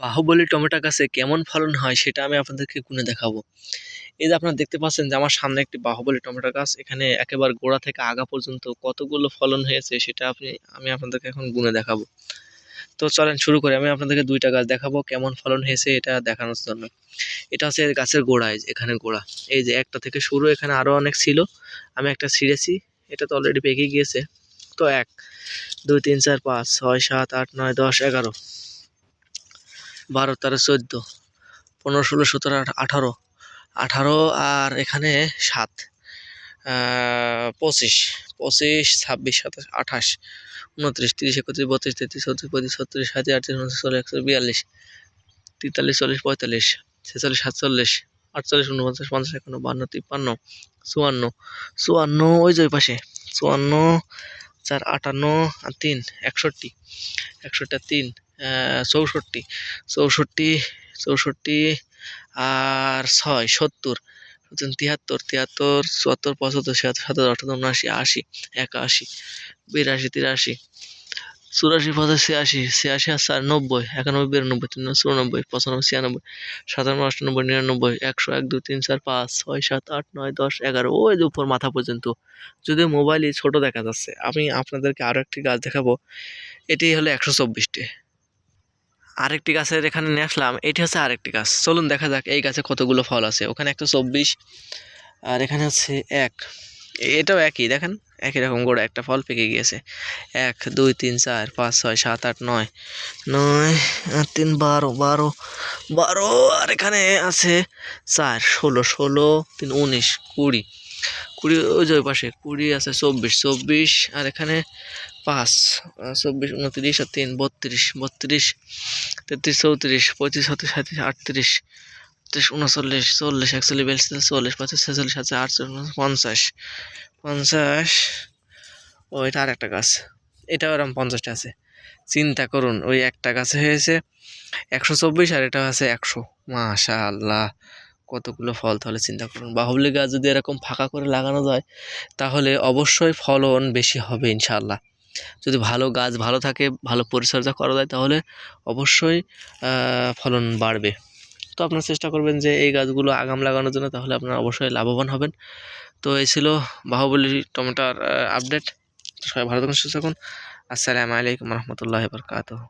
Baahubali tomato গাছে কেমন ফলন হয় সেটা আমি আপনাদেরকে গুনে দেখাবো। এই যে আপনারা দেখতে পাচ্ছেন যে আমার সামনে একটি বাহুবলী টমেটো গাছ, এখানে একেবারে গোড়া থেকে আগা পর্যন্ত কতগুলো ফলন হয়েছে সেটা আপনি, আমি আপনাদেরকে এখন গুনে দেখাবো। তো চলেন শুরু করে, আমি আপনাদেরকে দুইটা গাছ দেখাবো কেমন ফলন হয়েছে এটা দেখানোর জন্য। এটা হচ্ছে গাছের গোড়ায় এখানে গোড়া। এই যে একটা থেকে শুরু এখানে আরও অনেক ছিল, আমি একটা ছিঁড়েছি, এটা তো অলরেডি পেকে গিয়েছে। তো এক, দুই, তিন, চার, পাঁচ, ছয়, সাত, আট, নয়, দশ, এগারো। বারো, তেরো, চোদ্দ, পনেরো, ষোলো, সতেরো আঠারো আঠারো আর এখানে সাত পঁচিশ পঁচিশ, ছাব্বিশ, সাতাশ, আঠাশ, উনত্রিশ, তিরিশ, একত্রিশ, বত্রিশ, তেত্রিশ, চৌত্রিশ, পঁয়ত্রিশ, ছত্রিশ সাতত্রিশ আটত্রিশ উনত্রিশ চল্লিশ একশো বিয়াল্লিশ, তেতাল্লিশ, চল্লিশ, পঁয়তাল্লিশ, ছেচল্লিশ, সাতচল্লিশ, আটচল্লিশ, উনপঞ্চাশ, পঞ্চাশ, একান্ন, বান্ন, তিপ্পান্ন, চুয়ান্ন চুয়ান্ন ওই যে পাশে, চুয়ান্ন, চার, আটান্ন, আর তিন, একষট্টি একষট্টি আর তিন চৌষট্টি। চৌষট্টি চৌষট্টি আর ছয়, সত্তর। তিয়াত্তর তিয়াত্তর, চুয়াত্তর, পঁচাত্তর, ছিয়াত্তর, সাতাত্তর আটাত্তর উনআশি, আশি, একাশি, বিরাশি, তিরাশি, চুরাশি, পঁচাশি, ছিয়াশি ছিয়াশি আর চার, নব্বই, একানব্বই, বিরানব্বই তিন চুরানব্বই, পঁচানব্বই, ছিয়ানব্বই সাতানব্বই আটানব্বই, নিরানব্বই, একশো এক, দুই, তিন, চার, পাঁচ, ছয়, সাত, আট, নয়, দশ, এগারো, ওই যে উপর মাথা পর্যন্ত। যদি মোবাইলই ছোট দেখা যাচ্ছে, আমি আপনাদেরকে আরও একটি গাছ দেখাবো। এটি হলো একশো চব্বিশটি। আরেকটি গাছের এখানে নিয়ে আসলাম, এটি হচ্ছে আরেকটি গাছ। চলুন দেখা যাক এই গাছে কতগুলো ফল আছে। ওখানে একশো চব্বিশ, আর এখানে হচ্ছে এক। এটাও একই, দেখেন? একই রকম গোড়া, একটা ফল পেকে গিয়েছে। এক, দুই, তিন, চার, পাঁচ, ছয়, সাত, আট, নয় নয় আর তিন, বারো বারো বারো, আর এখানে আছে চার, ষোলো ষোলো, তিন, উনিশ, কুড়ি। কুড়ি ওই যে পাশে, কুড়ি আছে, চব্বিশ চব্বিশ, আর এখানে পাঁচ চব্বিশ, উনত্রিশ আর তিন, বত্রিশ বত্রিশ, তেত্রিশ, চৌত্রিশ পঁয়ত্রিশ ছত্রিশ সাঁত্রিশ, আটত্রিশ আটত্রিশ উনচল্লিশ, চল্লিশ, একচল্লিশ, বিয়াল্লিশ চল্লিশ পঁয়ত্রিশ ছেচল্লিশ, সাতচল্লিশ, আটচল্লিশ পঞ্চাশ পঞ্চাশ, ও, এটা আর একটা গাছ। এটাও এরকম পঞ্চাশটা আছে। চিন্তা করুন, ওই একটা গাছে হয়েছে একশো চব্বিশ আর এটা আছে একশো। মাশা আল্লাহ কতগুলো ফল, তাহলে চিন্তা করুন। বাহুবলি গাছ যদি এরকম ফাঁকা করে লাগানো যায়, তাহলে অবশ্যই ফলন বেশি হবে, ইনশাআল্লাহ। যদি ভালো গাছ ভালো থাকে, ভালো পরিচর্যা করা যায়, তাহলে অবশ্যই ফলন বাড়বে। তো আপনারা চেষ্টা করবেন যে এই গাছগুলো আগাম লাগানোর জন্য, তাহলে আপনারা অবশ্যই লাভবান হবেন। তো এই ছিল বাহুবলী টমেটোর আপডেট সবাই ভালো থাকুন, সুস্থ থাকুন। আসসালামু আলাইকুম রহমতুল্লাহ বরকাতহ।